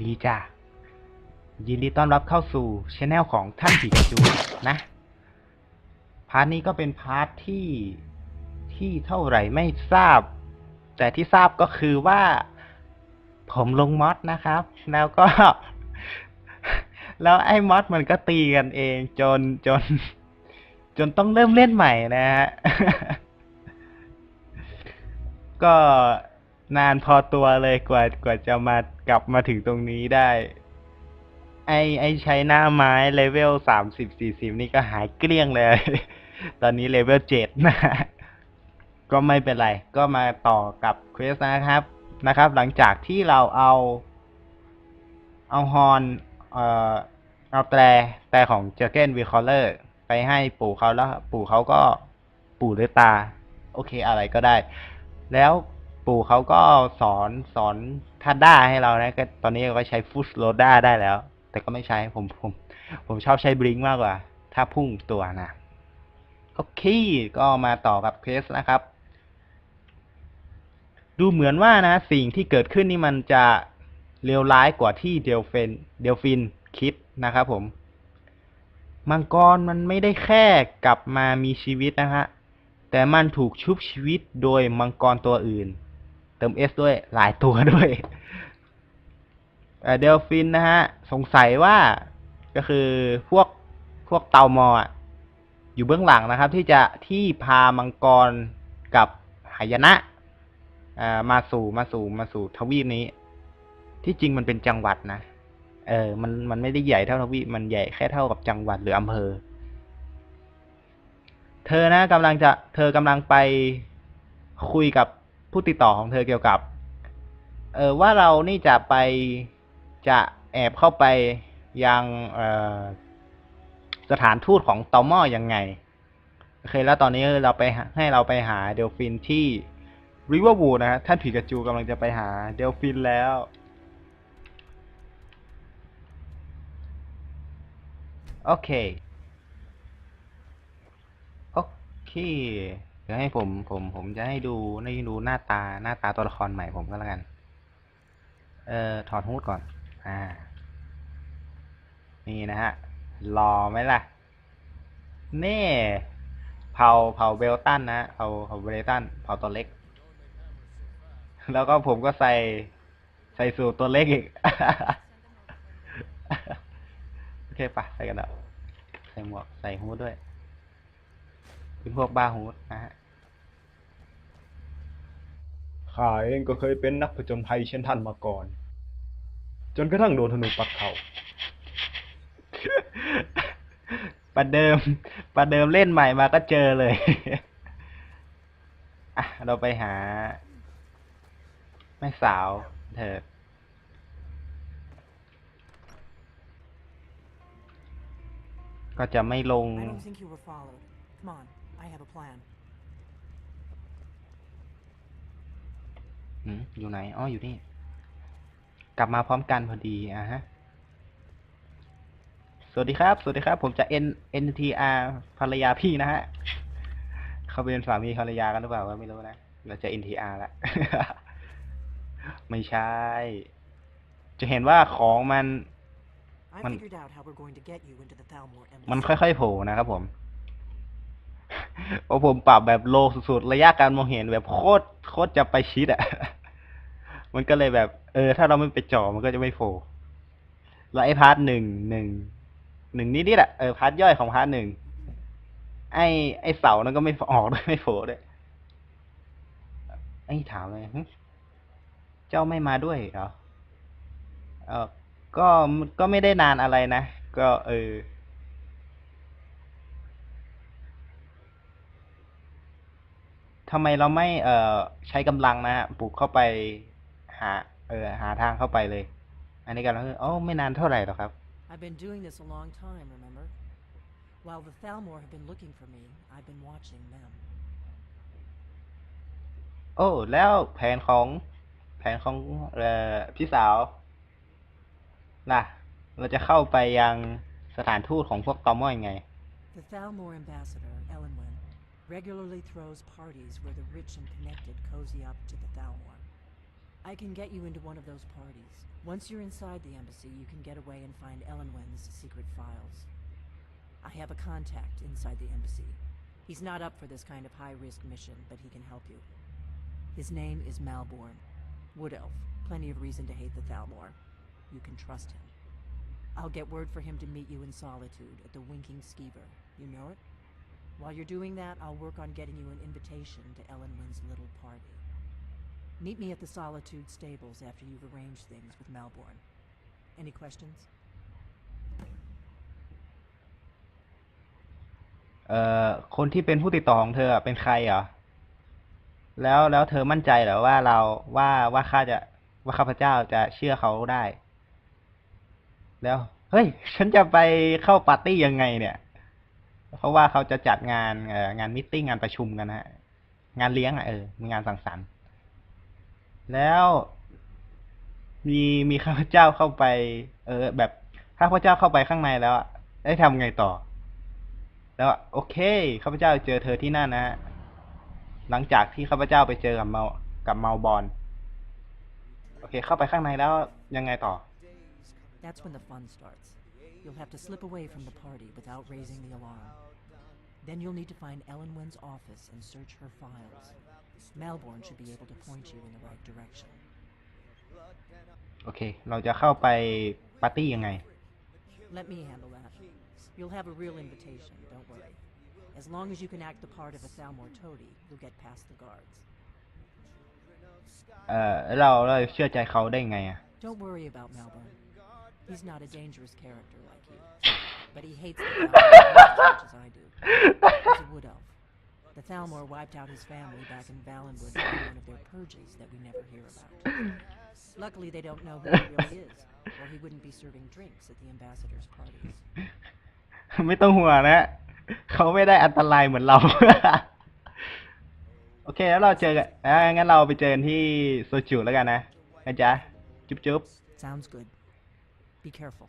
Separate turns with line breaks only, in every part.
ดีจ้ะ ยินดีต้อนรับเข้าสู่ช anel ของท่านผีกระจูนะ พาร์ทนี้ก็เป็นพาร์ทที่ที่เท่าไหร่ไม่ทราบ แต่ที่ทราบก็คือว่า ผมลงมอดนะครับ แล้วก็ แล้วไอ้มอดมันก็ตีกันเอง จนจน จนต้องเริ่มเล่นใหม่นะฮะก็ นานพอตัวเลยกว่ากว่าจะมากลับมาถึงตรงนี้ได้ ไอไอใช้หน้าไม้เลเวลสามสิบสี่สิบนี่ก็หายเกลี้ยงเลย ตอนนี้เลเวลเจ็ดนะ ก็ไม่เป็นไร ก็มาต่อกับเควสนะครับนะครับ หลังจากที่เราเอาเอาฮอนเอ่อเอาแตรแต่ของเจอเกนวีคอลเลอร์ไปให้ปู่เขาแล้ว ปู่เขาก็ปู่ด้วยตา โอเคอะไรก็ได้ แล้ว ปู่เขาก็สอนสอนทัดด้าให้เรานะก็ตอนนี้ก็ใช้ฟุตโรด้าได้แล้ว แต่ก็ไม่ใช้ผมผม ผมชอบใช้บลิงมากกว่า ถ้าพุ่งตัวนะโอเคก็มาต่อกับเคสนะครับ ดูเหมือนว่านะ สิ่งที่เกิดขึ้นนี่มันจะเลวร้ายกว่าที่เดลฟินเดลฟินคิดนะครับผม มังกรมันไม่ได้แค่กลับมามีชีวิตนะฮะแต่มันถูกชุบชีวิตโดยมังกรตัวอื่น ติม S ด้วยหลายตัวด้วยเดลฟินนะฮะ สงสัยว่าก็คือพวกพวกเตามออยู่เบื้องหลังนะครับ ที่จะที่พามังกรกับหายนะอ่ามาสู่มาสู่มาสู่ทวีปนี้ ที่จริงมันเป็นจังหวัดนะ เออ มันมันไม่ได้ใหญ่เท่าทวีปมันใหญ่แค่เท่ากับจังหวัดหรืออำเภอ เธอนะกำลังจะเธอกำลังไปคุยกับ ผู้ติดต่อของเธอเกี่ยวกับ เออว่าเรานี่จะไปจะแอบเข้าไปยังเออสถานทูตของตอมอยังไงโอเคแล้วตอนนี้เราไปให้เราไปหาเดลฟินที่ริเวอร์วูนะฮะท่านผีกระจูกำลังจะไปหาเดลฟินแล้วโอเค โอเค เดี๋ยวให้ผมผมผมจะให้ดูให้ดูหน้าตาหน้าตาตัวละครใหม่ผมก็แล้วกัน เอ่อถอดฮูดก่อน อ่า นี่นะฮะรอไหมล่ะนี่เผาเผาเบลตันนะเผาเผาเบลตันเผาตัวเล็ก แล้วก็ผมก็ใส่ใส่สูตรตัวเล็กอีก โอเคปะใส่กันแล้วใส่หมวกใส่ฮูดด้วย เป็นพวกบาร์ฮูดนะฮะข้าเองก็เคยเป็นนักผจญภัยเช่นท่านมาก่อน จนกระทั่งโดนธนูปักเขาประเดิมประเดิมเล่นใหม่มาก็เจอเลยอะเราไปหา แม่สาวเธอก็จะไม่ลง
I don't think you were followed. Come on, I have a plan.
อืมอยู่ไหน อ๋อ อยู่นี่ กลับมาพร้อมกันพอดี อะฮะ สวัสดีครับ สวัสดีครับ ผมจะ N NTR ภรรยาพี่นะฮะ เขาเป็นสามีภรรยากันหรือเปล่าก็ไม่รู้นะ เราจะ NTR ละ ไม่ใช่ จะเห็นว่าของมัน
I
Man-
figured out how we're going to get you into the Thalmor
มัน
embassy.
ค่อยๆโผล่นะครับผม เพราะผมปรับแบบโลสุดๆ ระยะการมองเห็นแบบโคตรโคตรจะไปชิดอะมันก็เลยแบบ เออ ถ้าเราไม่ไปจ่อมันก็จะไม่โผล่แล้วไอ้พาร์ทหนึ่งหนึ่งหนึ่งนิดๆอะเออพาร์ทย่อยของพาร์ทหนึ่งไอ้ไอ้เสานั้นก็ไม่ออกด้วยไม่โผล่ด้วยไอ้ถามเลยเจ้าไม่มาด้วยเหรอเออก็ก็ไม่ได้นานอะไรนะ ก็เออ ทำไมเราไม่เอ่อใช้กำลังนะฮะปลุกเข้าไปหาเออหาทางเข้าไปเลย อันนี้กันแล้วคือโอ้ไม่นานเท่าไหร่หรอกครับ
I've been doing this a long time, remember? While the Thalmor have been looking for me, I've been watching them.
โอ้แล้วแผนของแผนของเอ่อพี่สาวล่ะเราจะเข้าไปยังสถานทูตของพวกตอมอยังไง
The Thalmor ambassador, Elenwen, regularly throws parties where the rich and connected cozy up to the Thalmor. I can get you into one of those parties. Once you're inside the embassy, you can get away and find Ellenwen's secret files. I have a contact inside the embassy. He's not up for this kind of high risk mission, but he can help you. His name is Malborn. Wood Elf. Plenty of reason to hate the Thalmor. You can trust him. I'll get word for him to meet you in solitude at the Winking Skeever. You know it? While you're doing that, I'll work on getting you an invitation to Ellenwin's little party. Meet me at the Solitude stables after you've arranged things with Malborn. Any questions?
เอ่อคนที่เป็นผู้ติดต่อของเธออะเป็นใครเหรอ แล้วแล้วเธอมั่นใจเหรอว่าเราว่าว่าข้าจะว่าข้าพเจ้าจะเชื่อเขาได้ แล้ว เฮ้ย ฉันจะไปเข้าปาร์ตี้ยังไงเนี่ย เพราะว่าเขาจะจัดงานงานมิทติ้งงานประชุมกันนะฮะงานเลี้ยงอะเออ งานสังสรรค์ แล้วมีมีข้าพเจ้าเข้าไป เออ แบบข้าพเจ้าเข้าไปข้างในแล้วได้ทำไงต่อ แล้วโอเคข้าพเจ้าเจอเธอที่นั่นนะฮะหลังจากที่ข้าพเจ้าไปเจอกับเมากับเมาบอลโอเค เข้าไปข้างในแล้วยังไงต่อ
That's when the fun starts. You'll have to slip away from the party without raising the alarm. Then you'll need to find Ellenwen's office and search her files. Malborn should be able to point you in the right direction.
โอเค เราจะเข้าไปปาร์ตี้ยังไง
Let me handle that. You'll have a real invitation, don't worry. As long as you can act the part of a Thalmor toady, you'll get past the guards.
เออเราเราเชื่อใจเขาได้ไงอะ
Don't worry about Malborn. He's not a dangerous character like you. But he hates the Thalmor as much as I do. He's a wood elf. The Thalmor wiped out his family back in Valenwood during one of their purges that we never hear about. Luckily, they don't know who he really is, or he wouldn't be serving drinks at the ambassador's parties.
ไม่ต้องห่วงนะ เขาไม่ได้อันตรายเหมือนเรา โอเค แล้วเราเจอกันอ่างั้นเราไปเจอกันที่โซจูแล้วกันนะนะจ๊ะ จุ๊บจุ๊บ
Sounds good. Be careful.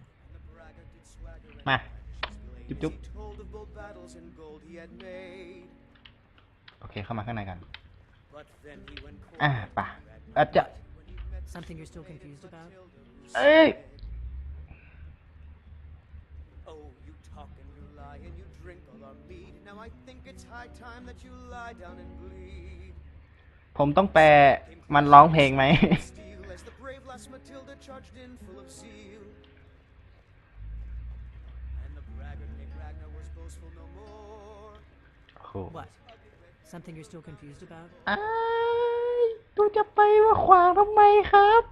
มา จุ๊บจุ๊บ
told of bold battles and gold he had made.
โอเค เข้ามาข้างในกัน
But then he went cold
อ่าป่ะอาจจะ
Something you're still confused about?
เอ้ย
Oh, you talk and you lie and you drink all our mead. Now I think it's high time that you lie down and bleed.
ผมต้องแปลมันร้องเพลงไหม
Steel as the brave lass Matilda charged in full of zeal. Ragnar was boastful no more.
โอ้โห
What? Something you're still confused about?
อ้ายตัวจะไปว่าขวางทำไมครับ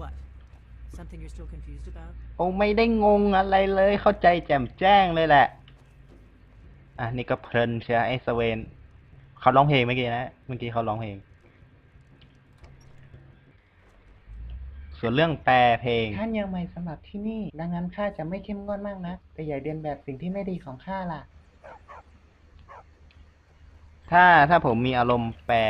What? Something you're still confused about?
โอ้ไม่ได้งงอะไรเลยเข้าใจแจ่มแจ้งเลยแหละ อะนี่ก็เพลินเชียไอ้สเวนเขาร้องเพลงเมื่อกี้นะ เมื่อกี้เขาร้องเพลง ส่วนเรื่องแปลเพลง
ท่านยังใหม่สำหรับที่นี่ ดังนั้นข้าจะไม่เข้มงวดมากนะแต่อย่าเรียนแบบสิ่งที่ไม่ดีของข้าล่ะ
ถ้าถ้าผมมีอารมณ์แปล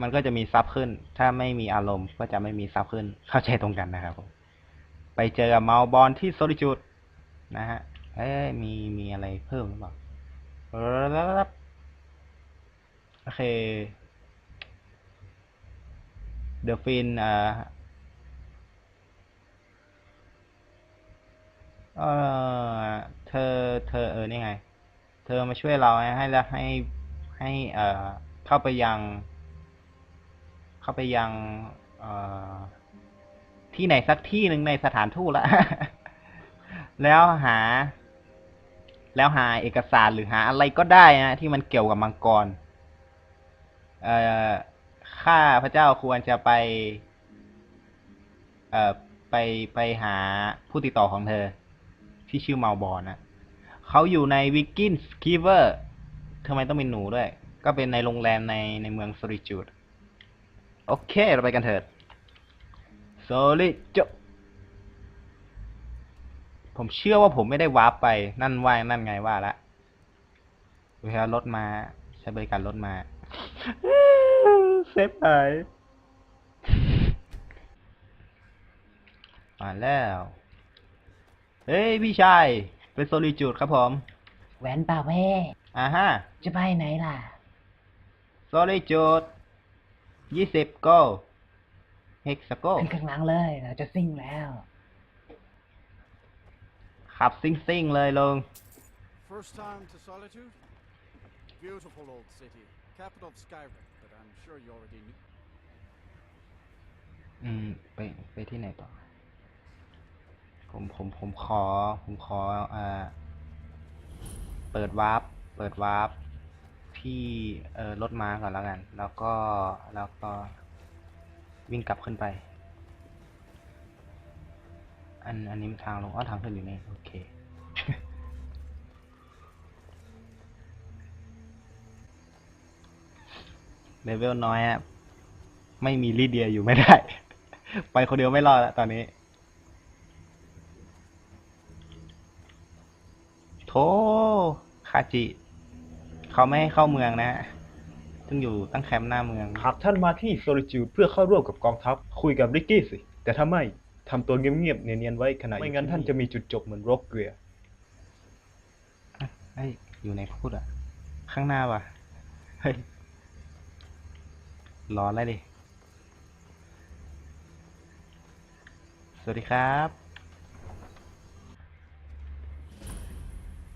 มันก็จะมีซับขึ้น ถ้าไม่มีอารมณ์ก็จะไม่มีซับขึ้น เข้าใจตรงกันนะครับผมไปเจอกับเมาบอลที่โซลิจูดนะฮะเอ้ยมีมีอะไรเพิ่มหรือเปล่าโอเคเดอะฟินอ่า เออเธอเธอเออนี่ไง เธอมาช่วยเราให้แล้วให้ให้เอ่อเข้าไปยัง เข้าไปยัง เอ่อ ที่ไหนสักที่หนึ่งในสถานทูตละแล้วหา แล้วหาเอกสารหรือหาอะไรก็ได้นะที่มันเกี่ยวกับมังกร เอ่อข้าพระเจ้าควรจะไป เอ่อไปไปหาผู้ติดต่อของเธอ ที่ชื่อเมาบอลนะเขาอยู่ในวิกกินสกีเวอร์ทำไมต้องเป็นหนูด้วย ก็เป็นในโรงแรมในในเมืองโซลิจูด โอเค เราไปกันเถิดโซลิจูดผมเชื่อว่าผมไม่ได้วาร์ปไป นั่นว่านั่นไงว่าละดูครับรถมา ใช้บริการรถมา เซฟหายมาแล้ว เฮ้ยพี่ชาย เป็นโซลิจูดครับผม
แหวนป่าแว่
อ่าฮะ
จะไปไหนล่ะ
โซลิจูดยี่สิบ go เฮกซาโก
ขึ้นข้างหลังเลยเราจะซิ่งแล้ว
ขับซิ่งซิ่งๆเลยลง
First time to Solitude? Beautiful old city, capital of Skyrim, but I'm sure you already knew.
อืม ไป ไปที่ไหนต่อ ผมผมผมขอ ผมขออ่าเปิดวาร์ปเปิดวาร์ปที่เอ่อรถม้าก่อนแล้วกัน แล้วก็แล้วก็วิ่งกลับขึ้นไป อันอันนี้มันทางลงอ้อทางขึ้นอยู่นี่โอเคเลเวลน้อยอะไม่มีลีเดียอยู่ไม่ได้ ไปคนเดียวไม่รอดแล้วตอนนี้ โธ่ คาจิ เขาไม่ให้เข้าเมืองนะซึ่งอยู่ตั้งแคมป์หน้าเมือง
หากท่านมาที่โซลิจูดเพื่อเข้าร่วมกับกองทัพ คุยกับริกกี้สิ แต่ถ้าไม่ทำตัวเงียบๆเนียนๆไว้ขณะไม่งั้นท่านจะมีจุดจบเหมือนโรกเกลือ
เฮ้ยอยู่ในพูดอะข้างหน้าว่ะ เฮ้ย ร้อนแล้วดิ สวัสดีครับ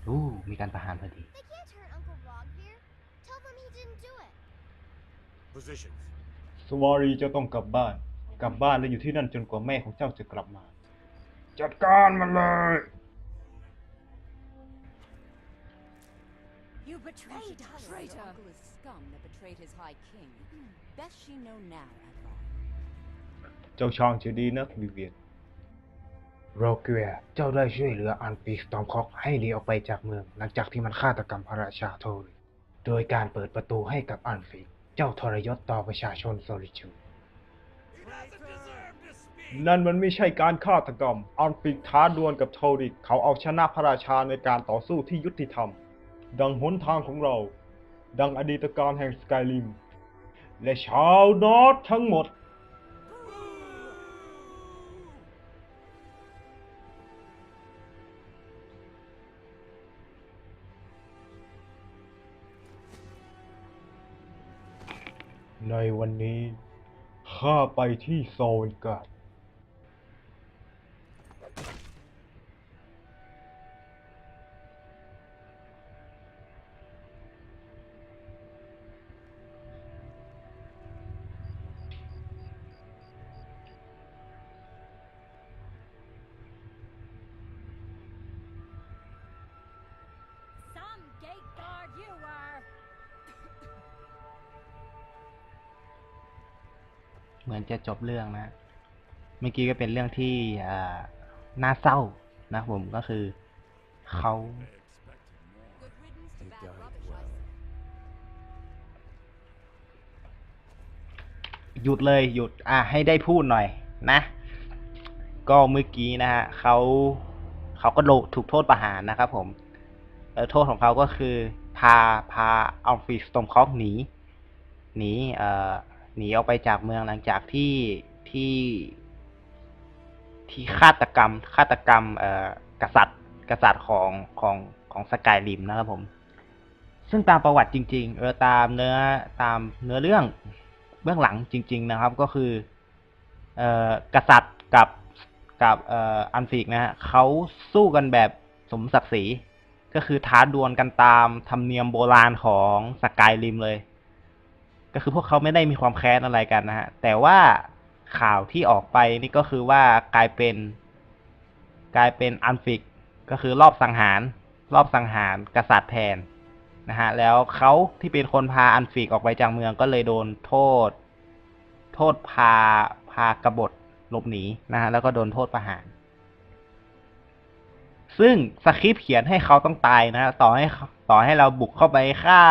อู้มีการประหารพอดี
They can't hurt Uncle Rog here. Tell them he didn't do it.
Positions.
สวารีเจ้าต้องกลับบ้าน กลับบ้านแล้วอยู่ที่นั่นจนกว่าแม่ของเจ้าจะกลับมา จัดการมันเลย
You betrayed us! Traitor! Your uncle is scum that betrayed his high king. Best she know now, Advar.
เจ้าช่างจะดีนักวิเวียน โรเกลือเจ้าได้ช่วยเหลืออันปีสตอมคอกให้หนีออกไปจากเมือง หลังจากที่มันฆาตกรรมพระราชาโทริโดยการเปิดประตูให้กับอันฟิกเจ้าทรยศต่อประชาชนโซลิจูนั่นมันไม่ใช่การฆาตกรรม อันฟิกท้าดวลกับโทริก เขาเอาชนะพระราชาในการต่อสู้ที่ยุติธรรม ดังหนทางของเรา ดังอดีตการแห่งสกายลิม และชาวนอตทั้งหมด ในวันนี้ ข้าไปที่โซนกัด
มือนจะจบเรื่องนะเมื่อกี้ก็เป็นเรื่องที่อ่าน่าเศร้านะผมก็คือเขา
Good riddance to bad rubbish, I say.
หยุดเลยหยุดอะให้ได้พูดหน่อยนะ ก็เมื่อกี้นะฮะเขาเขาก็โดนถูกโทษประหารนะครับผมเออโทษของเขาก็คือ พาพาอัลฟรีสตอมคอกหนีหนีเอ่อ หนีออกไปจากเมืองหลังจากที่ที่ที่ฆาตกรรมฆาตกรรม เอ่อกษัตริย์ กษัตริย์ของของของสกายริมนะครับผม ซึ่งตามประวัติจริง ๆ เออตามเนื้อตามเนื้อเรื่องเบื้องหลังจริง ๆ นะครับ ก็คือ เอ่อกษัตริย์กับกับเอ่ออันฟิกนะฮะเขาสู้กันแบบสมศักดิ์ศรีก็คือท้าดวลกันตามธรรมเนียมโบราณของสกายริมเลย ก็คือพวกเขาไม่ได้มีความแค้นอะไรกันนะฮะ แต่ว่าข่าวที่ออกไปนี่ก็คือว่ากลายเป็น กลายเป็นอันฟิก ก็คือรอบสังหาร รอบสังหารกษัตริย์แทนนะฮะ แล้วเขาที่เป็นคนพาอันฟิกออกไปจากเมืองก็เลยโดนโทษ โทษพาพากบฏหลบหนีนะฮะ แล้วก็โดนโทษประหาร ซึ่งสคริปต์เขียนให้เขาต้องตายนะฮะต่อให้ต่อให้เราบุกเข้าไปฆ่า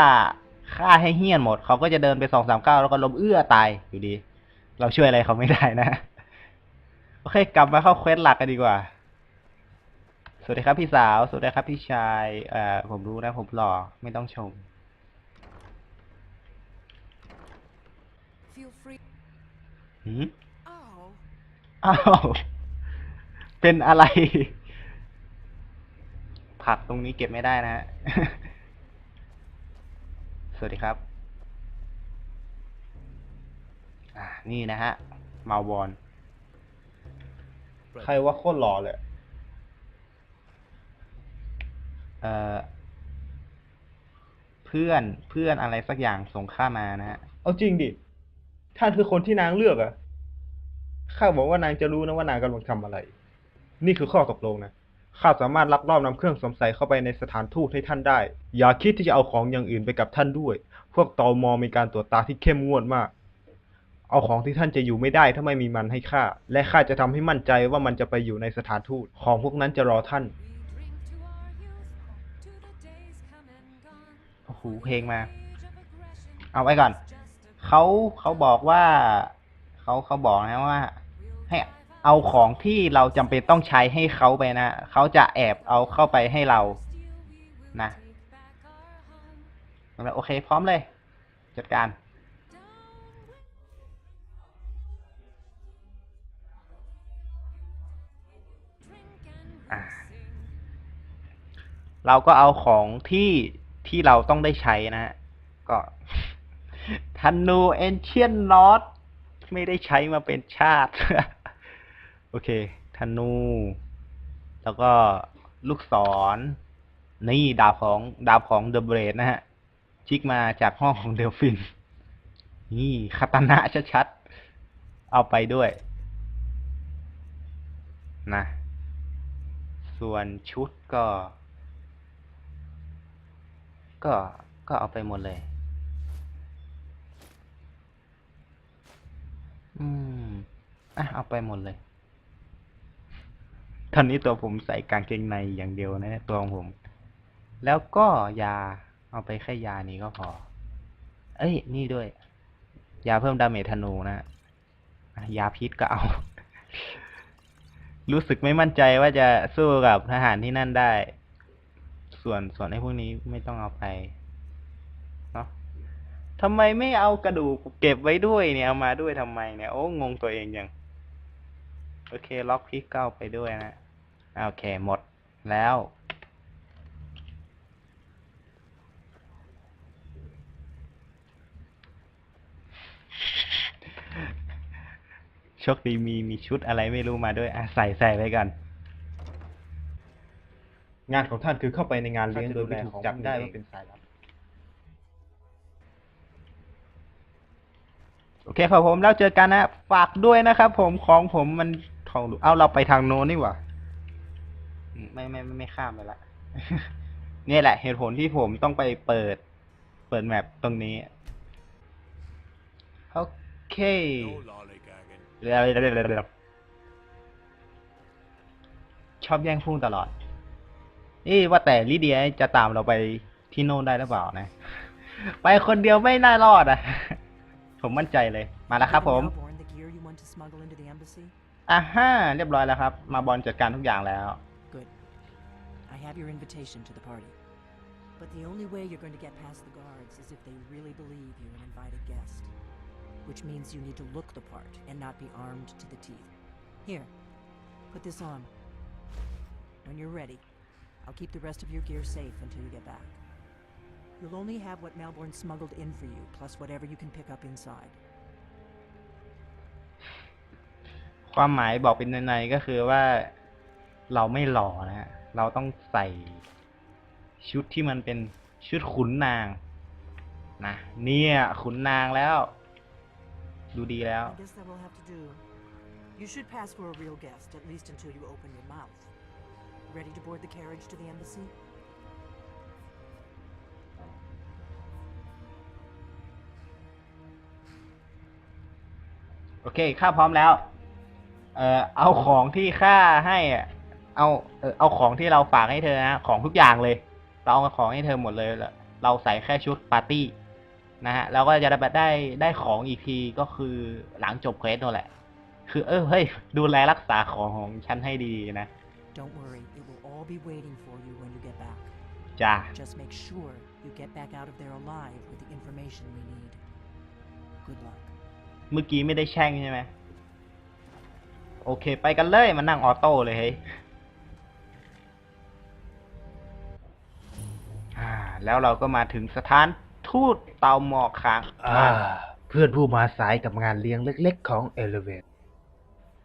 ฆ่าให้เฮี้ยนหมด เขาก็จะเดินไปสองสามก้าวแล้วก็ล้มเอื้อตายอยู่ดี เราช่วยอะไรเขาไม่ได้นะ โอเค กลับมาเข้าเควสหลักกันดีกว่า สวัสดีครับพี่สาว สวัสดีครับพี่ชาย เอ่อ ผมรู้นะผมหล่อ ไม่ต้องชม
Feel free.
หืม
Oh.
อ้าว เป็นอะไร ผักตรงนี้เก็บไม่ได้นะฮะ สวัสดีครับ อ่า นี่นะฮะ มาบอล
ใครว่าโคตรหล่อเลย
เอ่อ เพื่อน เพื่อนอะไรสักอย่างส่งข้ามานะฮะ
เอาจริงดิ ท่านคือคนที่นางเลือกอะข้าบอกว่านางจะรู้นะว่านางกำลังทำอะไร นี่คือข้อตกลงนะ ข้าสามารถลักลอบนำเครื่องสวมใส่เข้าไปในสถานทูตให้ท่านได้ อย่าคิดที่จะเอาของอย่างอื่นไปกับท่านด้วย พวกตอมอมีการตรวจตาที่เข้มงวดมาก เอาของที่ท่านจะอยู่ไม่ได้ถ้าไม่มีมันให้ข้า และข้าจะทำให้มั่นใจว่ามันจะไปอยู่ในสถานทูต ของพวกนั้นจะรอท่าน
โอ้โห เพลงมา เอาไว้ก่อน เขาเขาบอกว่า เขาเขาบอกนะว่า ให้ เอาของที่เราจำเป็นต้องใช้ให้เขาไปนะเขาจะแอบเอาเข้าไปให้เรานะโอเค พร้อมเลย จัดการเราก็เอาของที่ที่เราต้องได้ใช้นะฮะก็ธนูเอนเชียนนอตไม่ได้ใช้มาเป็นชาติ โอเค ธนู แล้วก็ลูกศร นี่ดาบของดาบของเดอะเบรดนะฮะ ชิกมาจากห้องของเดลฟิน นี่คาตานะชัดๆ เอาไปด้วย นะ ส่วนชุดก็ ก็ก็เอาไปหมดเลย อืม อะ เอาไปหมดเลย ตอนนี้ตัวผมใส่กางเกงในอย่างเดียวนะตัวของผม แล้วก็ยาเอาไปแค่ยานี้ก็พอ เอ้ย นี่ด้วย ยาเพิ่มดาเมจธนูนะยาพิษก็เอา รู้สึกไม่มั่นใจว่าจะสู้กับทหารที่นั่นได้ ส่วนส่วนไอ้พวกนี้ไม่ต้องเอาไปเนาะทำไมไม่เอากระดูกเก็บไว้ด้วยเนี่ยเอามาด้วยทำไมเนี่ยโอ้งงตัวเองยัง โอเค ล็อกพิกเก้าไปด้วยนะ โอเค หมดแล้ว โชคดีมีมีชุดอะไรไม่รู้มาด้วยอะใส่ใส่ไว้กัน
งานของท่านคือเข้าไปในงานเลี้ยงโดยไม่ถูกจับได้ว่าเป็นสายลับ
โอเคครับผมแล้วเจอกันนะ ฝากด้วยนะครับผมของผมมัน ทองหลุดเอาเราไปทางโน้นนี่หว่าอืมไม่ไม่ไม่ไม่ข้ามไปละเนี่ยแหละ เหตุผลที่ผมต้องไปเปิด เปิดแมปตรงนี้โอเคเร็วเร็วเร็วเร็วเร็วชอบแย่งพุ่งตลอด นี่ว่าแต่ลิเดียจะตามเราไปที่โน่นได้หรือเปล่านะ ไปคนเดียวไม่น่ารอดอะ ผมมั่นใจเลย มาแล้วครับผม
Malborn the gear you want to smuggle into the embassy?
อ่าฮ่าเรียบร้อยแล้วครับ มาบอลจัดการทุกอย่างแล้ว
Good. I have your invitation to the party. But the only way you're going to get past the guards is if they really believe you're an invited guest. Which means you need to look the part and not be armed to the teeth. Here, put this on. When you're ready, I'll keep the rest of your gear safe until you get back. You'll only have what Malborn smuggled in for you, plus whatever you can pick up inside.
ความหมายบอกเป็นในๆก็คือว่าเราไม่หล่อนะฮะเราต้องใส่ชุดที่มันเป็นชุดขุนนางนะเนี่ย ขุนนางแล้ว ดูดีแล้ว
I guess that will have to do. You should pass for a real guest, at least until you open your mouth. Ready to board the carriage to the embassy?
โอเค ข้าพร้อมแล้ว เอ่อเอาของที่ข้าให้อะเอาเออเอาของที่เราฝากให้เธอนะของทุกอย่างเลย เราเอาของให้เธอหมดเลยแล้วเราใส่แค่ชุดปาร์ตี้นะฮะแล้วก็จะได้แบบได้ได้ของอีกทีก็คือหลังจบเควสนั่นแหละ คือเออเฮ้ยดูแลรักษาของของฉันให้ดีๆนะ
Don't worry, it will all be waiting for you when you get back.
จ้า
Just make sure you get back out of there alive with the information we need. Good luck.
เมื่อกี้ไม่ได้แช่งใช่ไหม โอเค ไปกันเลยมานั่งออโต้เลยเฮ้ยอ่าแล้วเราก็มาถึงสถานทูตเตาหมอกค้าง
อ่า
เพื่อนผู้มาสายกับงานเลี้ยงเล็กๆของเอเลเวต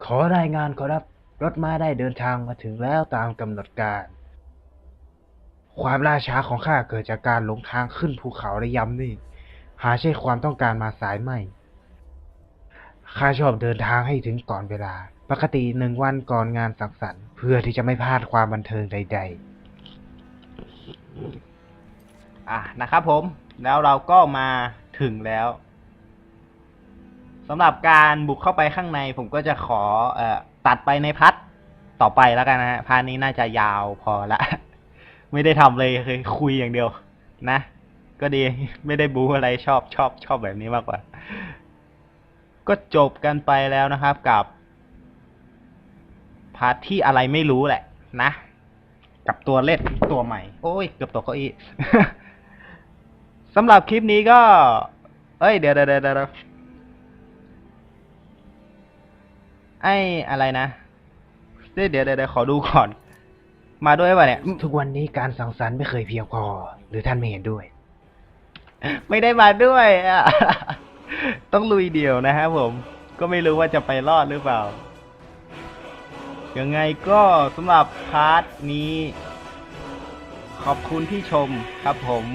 ขอรายงานขอรับ รถม้าได้เดินทางมาถึงแล้วตามกำหนดการ ความล่าช้าของข้าเกิดจากการหลงทางขึ้นภูเขาระยำนี่ หาใช่ความต้องการมาสายไม่ข้าชอบเดินทางให้ถึงก่อนเวลา ปกติหนึ่งวันก่อนงานสังสรรค์เพื่อที่จะไม่พลาดความบันเทิงใด ๆ
อะนะครับผม แล้วเราก็มาถึงแล้วสำหรับการบุกเข้าไปข้างในผมก็จะขอเอ่อตัดไปในพัทต่อไปแล้วกันนะฮะพาร์ทนี้น่าจะยาวพอละ ไม่ได้ทำเลยเคยคุยอย่างเดียว นะ ก็ดีไม่ได้บูอะไรชอบชอบชอบแบบนี้มากกว่า ก็จบกันไปแล้วนะครับกับ พาร์ทที่อะไรไม่รู้แหละ นะ กับตัวเล่นตัวใหม่ โอ้ย เกือบตกเก้าอี้สำหรับคลิปนี้ก็ เอ้ย เดี๋ยวเดี๋ยวเดี๋ยวเดี๋ยวไอ้อะไรนะเดี๋ยวเดี๋ยวเดี๋ยวขอดูก่อน มาด้วยป่ะเนี่ย
ๆทุกวันนี้การสังสรรค์ไม่เคยเพียงพอ หรือท่านไม่เห็นด้วย
ไม่ได้มาด้วยอะต้องลุยเดี่ยวนะครับผม ก็ไม่รู้ว่าจะไปรอดหรือเปล่า ยังไงก็สำหรับพาร์ทนี้ ขอบคุณที่ชมครับผม